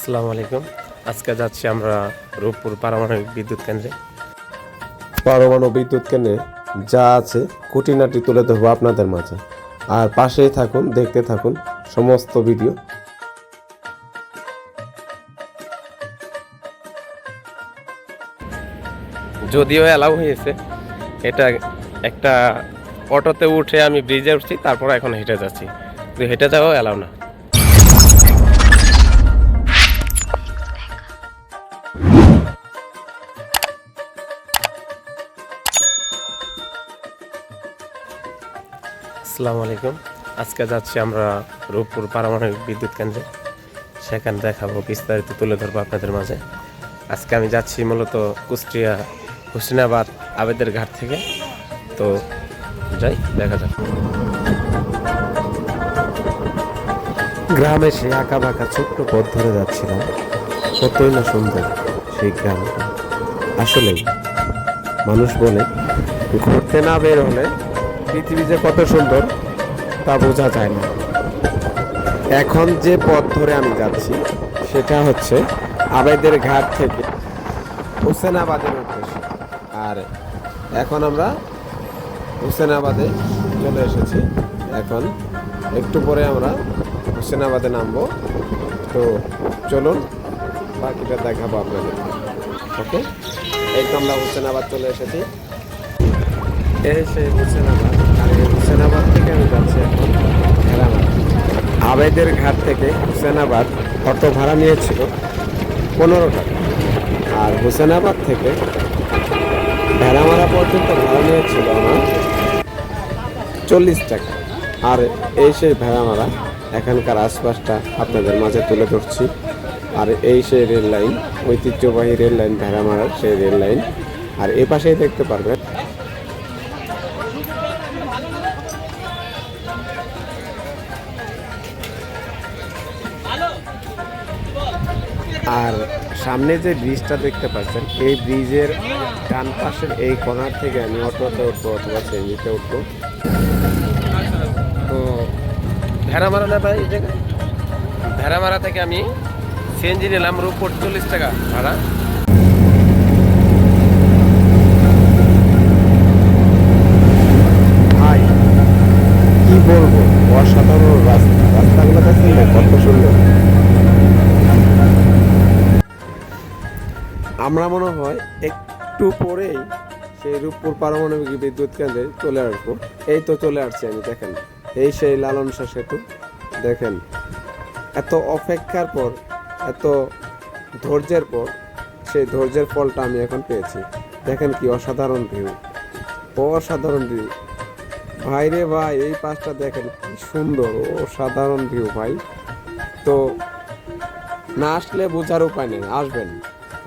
আসসালামু আলাইকুম। আজকে যাচ্ছি আমরা রূপপুর পারমাণবিক বিদ্যুৎ কেন্দ্রে। পরমাণু বিদ্যুৎ কেন্দ্রে যা আছে খুঁটিনাটি তুলে ধরবো আপনাদের মাঝে। আর পাশেই থাকুন দেখতে থাকুন সমস্ত ভিডিও। যদিও অ্যালাউ হয়েছে এটা একটা অটোতে উঠে আমি ব্রিজে উঠছি তারপর এখন হেঁটে যাচ্ছি। কিন্তু হেঁটে যাওয়াও অ্যালাউ না। আসসালামু আলাইকুম। আজকে যাচ্ছি আমরা রূপপুর পারমাণবিক বিদ্যুৎ কেন্দ্রে। সেখানে দেখাবো, বিস্তারিত তুলে ধরবো আপনাদের মাঝে। আজকে আমি যাচ্ছি মূলত কুষ্টিয়া হুসিনাবাদ আবেদের ঘাট থেকে। তো যাই, দেখা যাক। গ্রামে সেই আঁকা বাঁকা ছোট্ট পথ ধরে যাচ্ছিলাম। কতই না সুন্দর সেই গ্রামটা। আসলেই মানুষ বলে, ঘুরতে না বের হলে পৃথিবী যে কত সুন্দর, তা বোঝা যায় না। এখন যে পথ ধরে আমি যাচ্ছি, সেটা হচ্ছে আবেদের ঘাট থেকে হোসেনাবাদের উদ্দেশ্যে। আর এখন আমরা হোসেনাবাদে চলে এসেছি। এখন একটু পরে আমরা হোসেনাবাদে নামবো। তো চলুন, বাকিটা দেখাবো আপনাদের। ওকে? তো আমরা হোসেনাবাদ চলে এসেছি। আর হোসেনাবাদ থেকে আমি ভেড়ামারা আবেদের ঘাট থেকে হোসেনাবাদ অটো ভাড়া নিয়েছিল পনেরো টাকা আর হোসেনাবাদ থেকে ভেড়ামারা পর্যন্ত ভাড়া নিয়েছিল আমার চল্লিশ টাকা। আর এই সেই ভেড়ামারা এখানকার আশপাশটা আপনাদের মাঝে তুলে ধরছি। আর এই সেই রেল লাইন ঐতিহ্যবাহী রেল লাইন ভেড়ামারার সেই রেল লাইন আর এ পাশেই দেখতে পারবেন আর সামনে যে ব্রিজটা দেখতে পাচ্ছেন, এই ব্রিজের ডান পাশের এই কর্নার থেকে আমি অটোতে উঠবো অথবা ট্রেনিতে উঠবো। তো ভেড়ামারা না ভাই ভেড়া মারা থেকে আমি সিএনজি নিলাম রূপপুর চল্লিশ টাকা ভাড়া। বলব অসাধারণ রাস্তা। রাস্তাগুলো দেখছেন কত সুন্দর। আমরা মনে হয় একটু পরেই সেই রূপপুর পারমাণবিক বিদ্যুৎ কেন্দ্রে চলে আসব। এই তো চলে আসছি আমি, দেখেন। এই সেই লালন সেতু, দেখেন। এত অপেক্ষার পর, এত ধৈর্যের পর, সেই ধৈর্যের ফলটা আমি এখন পেয়েছি। দেখেন কি অসাধারণ ভিউ অসাধারণ ভিউ ভাই রে ভাই, এই পাশটা দেখেন কি সুন্দর ও সাধারণ ভিউ ভাই। তো না আসলে বোঝার উপায় নেই, আসবেন,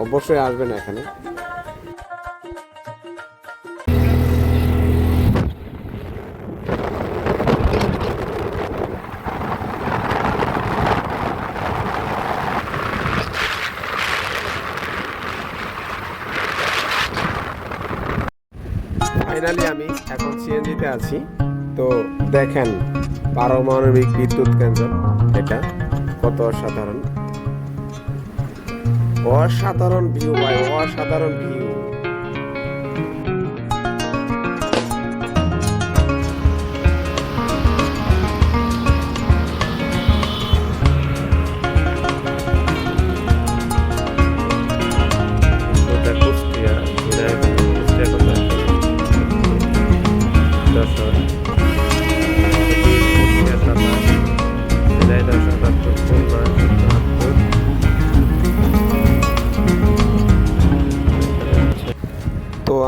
অবশ্যই আসবেন এখানে। ফাইনালি আমি এখন সিএনজিতে আছি। তো দেখেন, পারমাণবিক বিদ্যুৎ কেন্দ্র, এটা কত অসাধারণ। অসাধারণ ভিউ ভাই, অসাধারণ ভিউ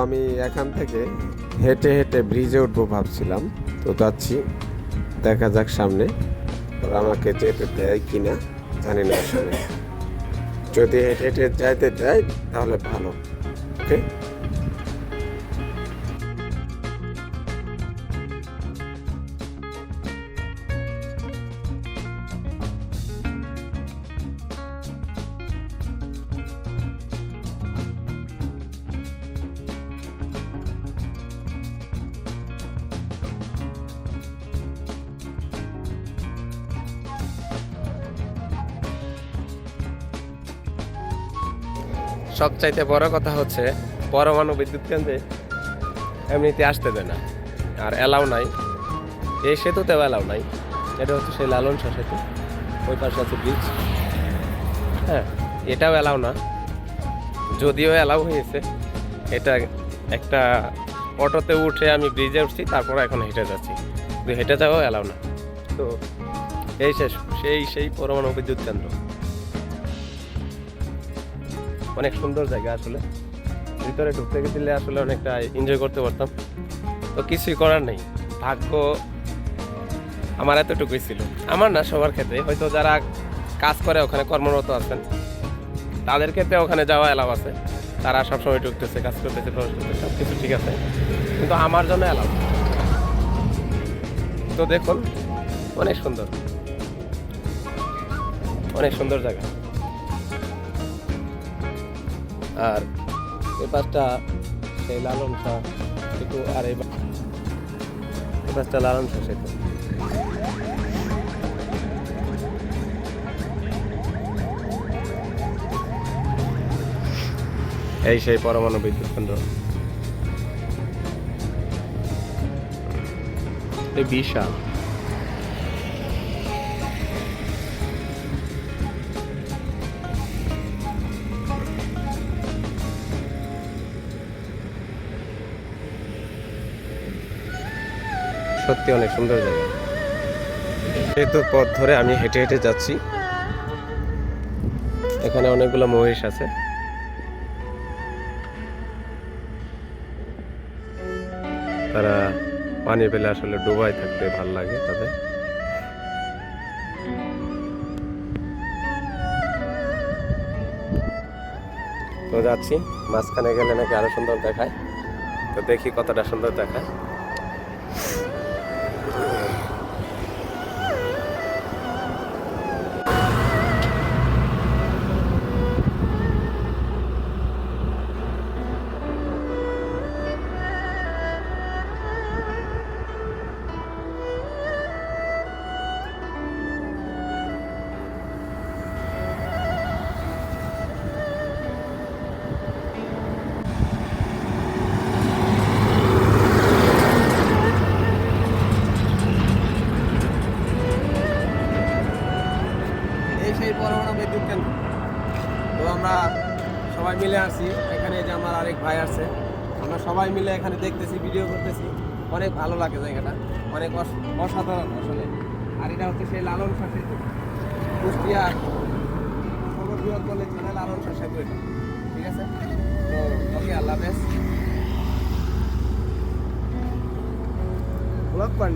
আমি এখান থেকে হেঁটে হেঁটে ব্রিজে উঠবো ভাবছিলাম। তো যাচ্ছি, দেখা যাক সামনে। আমাকে যেতে দেয় কি না জানি না যদি হেঁটে হেঁটে যাইতে দেয় তাহলে ভালো। ওকে সবচাইতে বড় কথা হচ্ছে, পরমাণু বিদ্যুৎ কেন্দ্রে এমনিতে আসতে দেয় না, আর এলাও নাই। এই সেতুতেও এলাও নাই। এটা হচ্ছে সেই লালন শাহ সেতু। ওই পাশে আছে ব্রিজ হ্যাঁ এটাও এলাও না। যদিও এলাও হয়েছে, এটা একটা অটোতে উঠে আমি ব্রিজে উঠছি, তারপর এখন হেঁটে যাচ্ছি। হেঁটে যাওয়াও এলাও না। তো এই শেষ, সেই সেই পরমাণু বিদ্যুৎ কেন্দ্র। অনেক সুন্দর জায়গা আসলে। ভিতরে ঢুকতে গেলে আসলে অনেকটা এনজয় করতে পারতাম। তো কিছুই করার নেই। ভাগ্য আমার এতটুকুই ছিল। আমার না, সবার ক্ষেত্রে। হয়তো যারা কাজ করে ওখানে কর্মরত আছেন, তাদের ক্ষেত্রে ওখানে যাওয়া এলাও আছে। তারা সবসময় ঢুকতেছে, কাজ করতেছে, প্রবেশ করতেছে সব কিছু ঠিক আছে। কিন্তু আমার জন্য এলাও তো দেখুন, অনেক সুন্দর। অনেক সুন্দর জায়গা। আর এই সেই লালন শাহ সেতু আর এই পাশটা লালন শাহ সেতু। এই সেই পরমাণু বিদ্যুৎ কেন্দ্র। বিশাল। সত্যি অনেক সুন্দর জায়গা। সেতু পথ ধরে আমি হেঁটে হেঁটে যাচ্ছি। এখানে অনেকগুলো মহিষ আছে। তারা পানি পেলে আসলে ডুবাই থাকতে ভালো লাগে তাদের। তো যাচ্ছি, মাঝখানে গেলে নাকি আরও সুন্দর দেখায়। তো দেখি কতটা সুন্দর দেখায়। সেই পরমাণু বিদ্যুৎ কেন্দ্র তো আমরা সবাই মিলে আসছি এখানে যে আমার আরেক ভাই আছে। আমরা সবাই মিলে এখানে দেখতেছি ভিডিও করতেছি। অনেক ভালো লাগে জায়গাটা। অনেক অস- অসাধারণ আসলে। আর এটা হচ্ছে সেই লালন শাহ সেতু কুষ্টিয়া সর্ববৃহৎ কলেজ মানে লালন শাহ সেতু ঠিক আছে? তো ওকে আল্লাহ হাফেজ। ব্লগ করেন